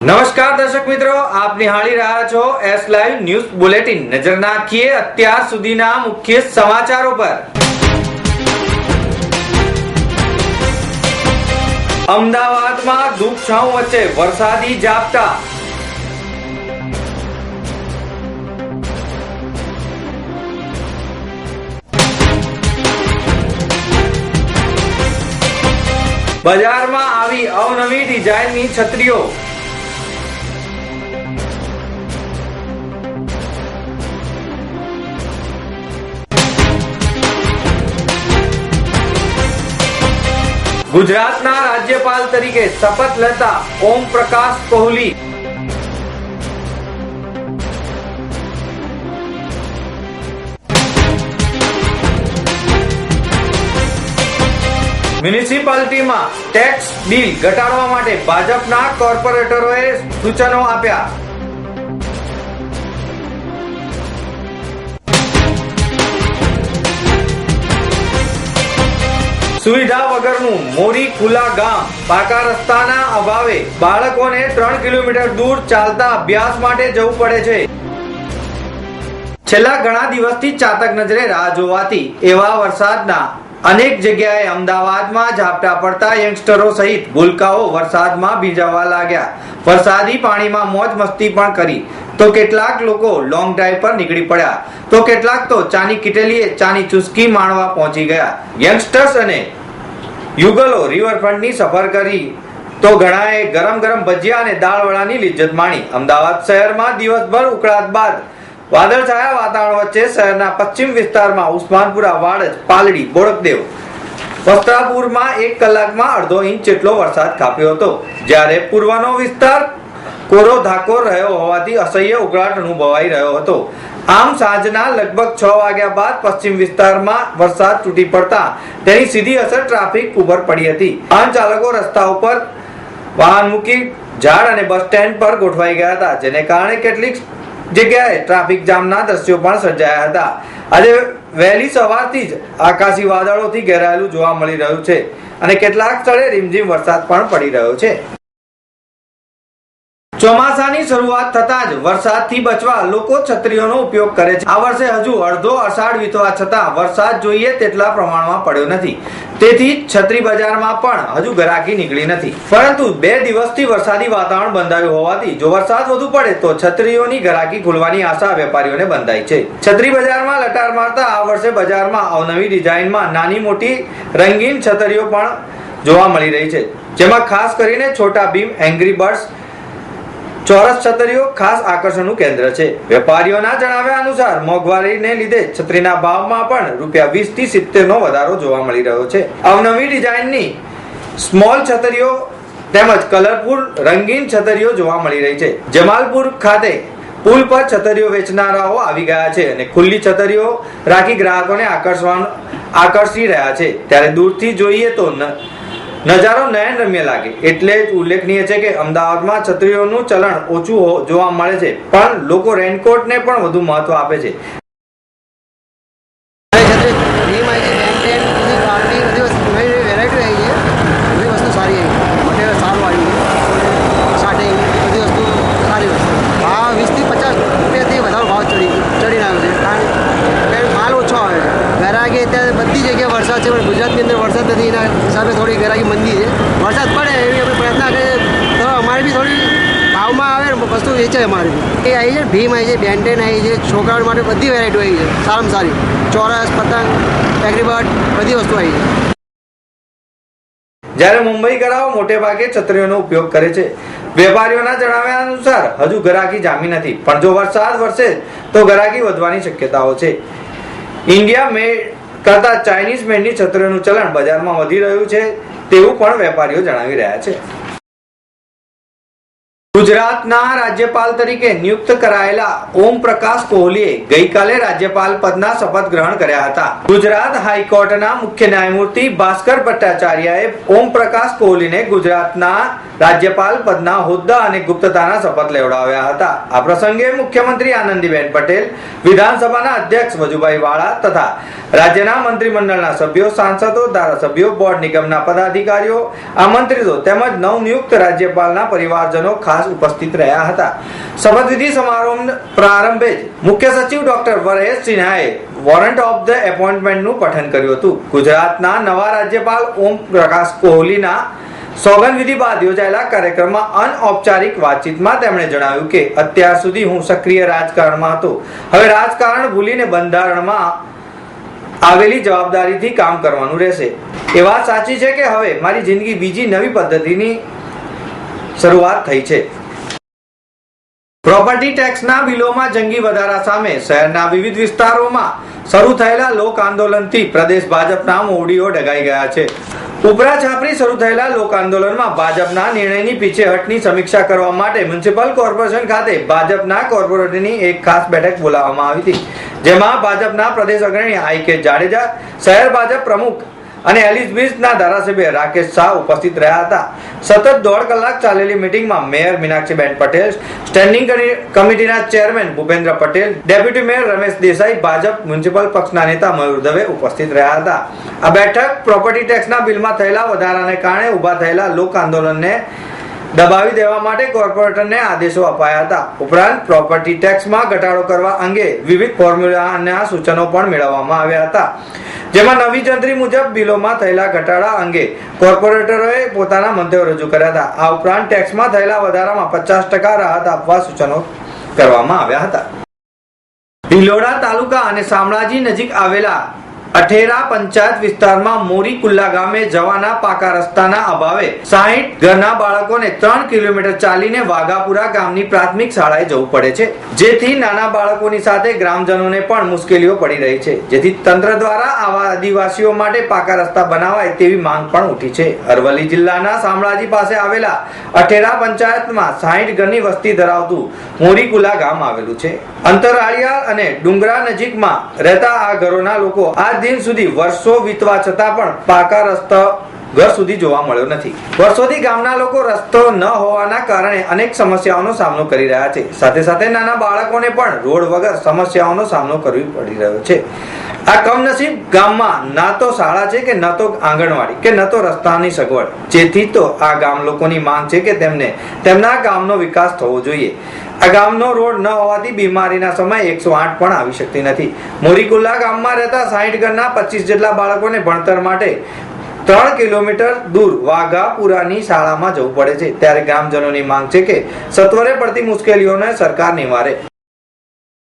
નમસ્કાર દર્શક મિત્રો, આપ નિહાળી રહ્યા છો એસ લાઈવ ન્યૂઝ બુલેટિન નજર નાખીએ અત્યાર સુધીના મુખ્ય સમાચારો પર. અમદાવાદમાં ધૂપ છાંવ વચ્ચે વરસાદી ઝાપટા. બજારમાં આવી અવનવી ડિઝાઇનની છત્રીઓ. ગુજરાતના રાજ્યપાલ તરીકે શપથ લેતા ઓમ પ્રકાશ કોહલી. મ્યુનિસિપાલિટીમાં ટેક્સ બિલ ઘટાડવા માટે ભાજપના કોર્પોરેટરોએ સૂચનો આપ્યા. સુવિધા વગરનું મોરી ખુલ્લા ગામ પાકા રસ્તાના અભાવે બાળકોને ત્રણ કિલોમીટર દૂર ચાલતા અભ્યાસ માટે જવું પડે છે. છેલ્લા ઘણા દિવસથી ચાતક નજરે રાહ જોવાતી એવા વરસાદના અનેક જગ્યાએ અમદાવાદમાં ઝાપટા પડતા યંગસ્ટરો સહિત ભૂલકાઓ વરસાદમાં ભીંજાવા લાગ્યા. વરસાદી પાણીમાં મોજ મસ્તી પણ કરી. તો કેટલાક લોકો લોંગ ડ્રાઈવ પર નીકળી પડ્યા. તો કેટલાક તો ચાની કિટલીએ ચાની ચુસ્કી માણવા પહોંચી ગયા. યંગસ્ટર્સ અને યુગલો રિવરફ્રન્ટની સફર કરી. તો ઘણાએ ગરમ ગરમ ભજીયા અને દાળવડાની લિજ્જત માણી. અમદાવાદ શહેરમાં દિવસભર ઉકળાટ બાદ વાદળછાયા વાતાવરણ વચ્ચે શહેરના પશ્ચિમ વિસ્તારમાં ઉસ્માનપુરા વાડજ પાલડી બોડકદેવ. વસ્ત્રાપુરમાં એક કલાકમાં અડધો ઇંચ જેટલો વરસાદ કાપ્યો હતો. જ્યારે પૂર્વનો વિસ્તાર કોરો ધાકોર રહ્યો હોવાથી અસહ્ય ઉકળાટ અનુભવાઈ રહ્યો હતો. આમ સાંજના લગભગ છ વાગ્યા બાદ પશ્ચિમ વિસ્તારમાં વરસાદ તૂટી પડતા તેની સીધી અસર ટ્રાફિક ઉપર પડી હતી. વાહન ચાલકો રસ્તા ઉપર વાહન મૂકી ઝાડ અને બસ સ્ટેન્ડ પર ગોઠવાઈ ગયા હતા, જેને કારણે કેટલીક જગ્યાએ ટ્રાફિક જામના દ્રશ્યો પણ સર્જાયા હતા. આજે વહેલી સવારથી જ આકાશી વાદળોથી ઘેરાયેલું જોવા મળી રહ્યું છે અને કેટલાક સ્થળે રીમઝીમ વરસાદ પણ પડી રહ્યો છે. ચોમાસાની શરૂઆત થતાં જ વરસાદથી બચવા લોકો છત્રીઓનો ઉપયોગ કરે છે. આ વર્ષે હજુ અડધો અષાઢ વીતવા છતાં વરસાદ જોઈએ તેટલા પ્રમાણમાં પડ્યો નથી. તેથી છત્રી બજારમાં પણ હજુ ગરાકી નીકળી નથી. પરંતુ બે દિવસથી વરસાદી વાતાવરણ બંધાયું હોવાથી જો વરસાદ વધુ પડે તો છત્રીઓની ગરાકી ખુલવાની આશા વેપારીઓને બંધાઈ છે. છત્રી બજારમાં લટાર મારતા આ વર્ષે બજારમાં અવનવી ડિઝાઇનમાં નાની મોટી રંગીન છતરીઓ પણ જોવા મળી રહી છે. જેમાં ખાસ કરીને છોટા ભીમ, એંગ્રી બર્ડ્સ ચોરસ છતરીઓ ખાસ આકર્ષણનું કેન્દ્ર છે. વેપારીઓના જણાવ્યા અનુસાર, મોંઘવારીને લીધે છત્રીના ભાવમાં પણ રૂપિયા વીસથી સિત્તેર નો વધારો જોવા મળી રહ્યો છે. અવનવી ડિઝાઇનની સ્મોલ છતરીઓ તેમજ કલરફુલ રંગીન છતરીઓ જોવા મળી રહી છે. જમાલપુર ખાતે પુલ પર છતરીઓ વેચનારાઓ આવી ગયા છે અને ખુલ્લી છતરીઓ રાખી ગ્રાહકોને આકર્ષવા આકર્ષી રહ્યા છે. ત્યારે દૂરથી જોઈએ તો નજારો નયન રમ્ય લાગે. એટલે જ ઉલ્લેખનીય છે કે અમદાવાદમાં છત્રીઓનું ચલણ ઓછું જોવા મળે છે. પણ લોકો રેનકોટને પણ વધુ મહત્વ આપે છે છત્રી ભીમ આવી છે બેન ટેન બધી પાર્ટી બધી વસ્તુ નવી નવી વેરાયટી આવી છે બધી વસ્તુ સારી આવી મટીરિયલ સારું આવ્યું છે સ્ટાર્ટિંગ બધી વસ્તુ સારી વસ્તુ ભાવ વીસથી પચાસ રૂપિયાથી વધારે ભાવ ચડી ચડીને આવ્યો છે કારણ કે માલ ઓછો આવે છે ગ્રાહકી અત્યારે બધી જગ્યાએ વરસાદ છે પણ ગુજરાતની અંદર વરસાદ નથી એના ગ્રાહકી મંદી છે. વરસાદ પડે એવી અમે પ્રયત્ન કરીએ. તો અમારે બી થોડી ભાવમાં આવે વસ્તુ વેચાય અમારી બી. એ આવી છે ભીમ આવી છે બેન્ટેન આવી છે છોકરાઓ માટે બધી વેરાયટી આવી છે. સારામાં સારી. ચોરસ પતંગ એગ્રીબર્ડ બધી વસ્તુ આવી છે. જ્યારે મુંબઈ કરાઓ મોટે ભાગે છત્રીઓનો ઉપયોગ કરે છે. વેપારીઓના જણાવ્યા અનુસાર હજુ ગરાકી જામી નથી. પણ જો વરસાદ વરસે તો ગરાકી વધવાની શક્યતાઓ છે. ઇન્ડિયા મેડ કરતા ચાઇનીઝ મેડની છત્રીઓનું ચલણ બજારમાં વધી રહ્યું છે. તેવું પણ વેપારીઓ જણાવી રહ્યા છે. ગુજરાતના રાજ્યપાલ તરીકે નિયુક્ત કરાયેલા ઓમ પ્રકાશ કોહલીએ ગઈકાલે રાજ્યપાલ પદના શપથ ગ્રહણ કર્યા હતા. ગુજરાત હાઈકોર્ટના મુખ્ય ન્યાયમૂર્તિ ભાસ્કર ભટ્ટાચાર્યએ ઓમ પ્રકાશ કોહલીને ગુજરાતના રાજ્યપાલ પદના હોદ્દા અને ગુપ્તતાના શપથ લેવડાવ્યા હતા. આ પ્રસંગે મુખ્યમંત્રી આનંદીબેન પટેલ, વિધાનસભાના અધ્યક્ષ વજુભાઈ વાળા તથા રાજ્યના મંત્રીમંડળના સભ્યો, સાંસદો, ધારાસભ્યો, બોર્ડ નિગમના પદાધિકારીઓ, આમંત્રિતો તેમજ નવનિયુક્ત રાજ્યપાલના પરિવારજનો ખાસ ઉપસ્થિત રહ્યા હતા. શપથવિધિ સમારોહ પ્રારંભે જ મુખ્ય સચિવ ડોક્ટર વરેશ સિન્હાએ વોરંટ ઓફ ધ એપોઇન્ટમેન્ટનું પઠન કર્યું હતું. ગુજરાતના નવા રાજ્યપાલ ઓમ પ્રકાશ કોહલીના સોગંદવિધિ બાદ યોજાયેલા કાર્યક્રમમાં અનૌપચારિક વાતચીતમાં તેમણે જણાવ્યું કે, અત્યાર સુધી હું સક્રિય રાજકારણમાં હતો. હવે રાજકારણ ભૂલીને બંધારણમાં આવેલી જવાબદારીથી કામ કરવાનું રહેશે. એ વાત સાચી છે કે હવે મારી જિંદગી બીજી નવી પદ્ધતિની શરૂઆત થઈ છે. પ્રોપર્ટી ટેક્સના બિલોમાં જંગી વધારા સામે શહેરના વિવિધ વિસ્તારોમાં શરૂ થયેલા લોક આંદોલનથી પ્રદેશ ભાજપના મોવડીઓ ડગાઈ ગયા છે. ઉપરા છાપરી શરૂ થયેલા લોક આંદોલનમાં ભાજપના નિર્ણયની પીછેહટની સમીક્ષા કરવા માટે મ્યુનિસિપલ કોર્પોરેશન ખાતે ભાજપના કોર્પોરેટરની એક ખાસ બેઠક બોલાવવામાં આવી હતી. જેમાં ભાજપના પ્રદેશ અગ્રણી આઈ કે જાડેજા, શહેર ભાજપ પ્રમુખ અને એલિઝબિસના ધારાસભ્ય રાકેશ શાહ ઉપસ્થિત રહ્યા હતા. સતત દોઢ કલાક ચાલેલી મિટિંગમાં મેયર મીનાક્ષીબેન પટેલ સ્ટેન્ડિંગ કમિટીના chairman Bhupendra Patel, deputy mayor Ramesh Desai, Bhajap municipal પક્ષના નેતા મયુર દવે ઉપસ્થિત રહ્યા હતા. આ બેઠક પ્રોપર્ટી ટેક્સના બિલમાં થયેલા વધારાને કારણે ઊભા થયેલા લોક આંદોલનને દબાવી દેવા માટે કોર્પોરેટરને આદેશો અપાયા હતા. ઉપરાંત પ્રોપર્ટી ટેક્સમાં ઘટાડો કરવા અંગે વિવિધ ફોર્મ્યુલાના સૂચનો પણ મેળવવામાં આવ્યા હતા. જેમાં નવી જંત્રી મુજબ બિલોમાં થયેલા ઘટાડા અંગે કોર્પોરેટરોએ પોતાના મંતવ્યો રજૂ કર્યા હતા. આ ઉપરાંત ટેક્સમાં થયેલા વધારામાં પચાસ ટકા રાહત આપવા સૂચનો કરવામાં આવ્યા હતા. ભિલોડા તાલુકા અને શામળાજી નજીક આવેલા અઠેરા પંચાયત વિસ્તારમાં મોરી કુલ્લા ગામે જવાના પાકા રસ્તાના અભાવે સાહીઠ ઘરના બાળકોને ત્રણ કિલોમીટર ચાલીને વાઘાપુરા ગામની પ્રાથમિક શાળાએ જવું પડે છે. જેથી નાના બાળકોની સાથે ગ્રામજનોને પણ મુશ્કેલીઓ પડી રહી છે. જેથી તંત્ર દ્વારા આવા આદિવાસીઓ માટે પાકા રસ્તા બનાવાય તેવી માંગ પણ ઉઠી છે. અરવલ્લી જિલ્લાના શામળાજી પાસે આવેલા અઠેરા પંચાયતમાં સાહીઠ ઘરની વસ્તી ધરાવતું મોરીકુલા ગામ આવેલું છે. અંતરાળિયા અને ડુંગરા નજીકમાં રહેતા આ ઘરોના લોકો દિન સુધી વર્ષો વીતવા છતાં પણ પાકા રસ્તા ઘર સુધી જોવા મળ્યો નથી. વર્ષોથી ગામના લોકો રસ્તો ન હોવાના કારણે અનેક સમસ્યાઓનો સામનો કરી રહ્યા છે. સાથે સાથે નાના બાળકોને પણ રોડ વગર સમસ્યાઓનો સામનો કરવી પડી રહ્યો છે. આ કમનસીબ ગામમાં ના તો શાળા છે કે ન તો આંગણવાડી કે ન તો રસ્તાની સગવડ. જેથી તો આ ગામ લોકોની માંગ છે કે તેમને તેમના ગામનો વિકાસ થવો જોઈએ. ગામનો રોડ ન હોવાથી બીમારીના સમયે એકસો આઠ પણ આવી શકતી નથી. મોરીકુલ્લા ગામમાં રહેતા સાહીઠ ઘરના પચીસ જેટલા બાળકોને ભણતર માટે ત્રણ કિલોમીટર દૂર વાઘાપુરાની શાળામાં જવું પડે છે. ત્યારે ગ્રામજનોની માંગ છે કે સત્વરે પડતી મુશ્કેલીઓને સરકાર નિવારે.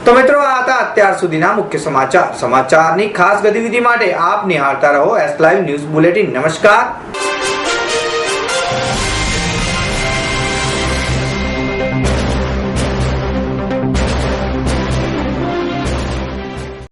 તો મિત્રો, આ હતા અત્યાર સુધીના મુખ્ય સમાચાર. સમાચારની ખાસ ગતિવિધિ માટે આપ નિહાળતા રહો એસ લાઈવ ન્યૂઝ બુલેટિન નમસ્કાર.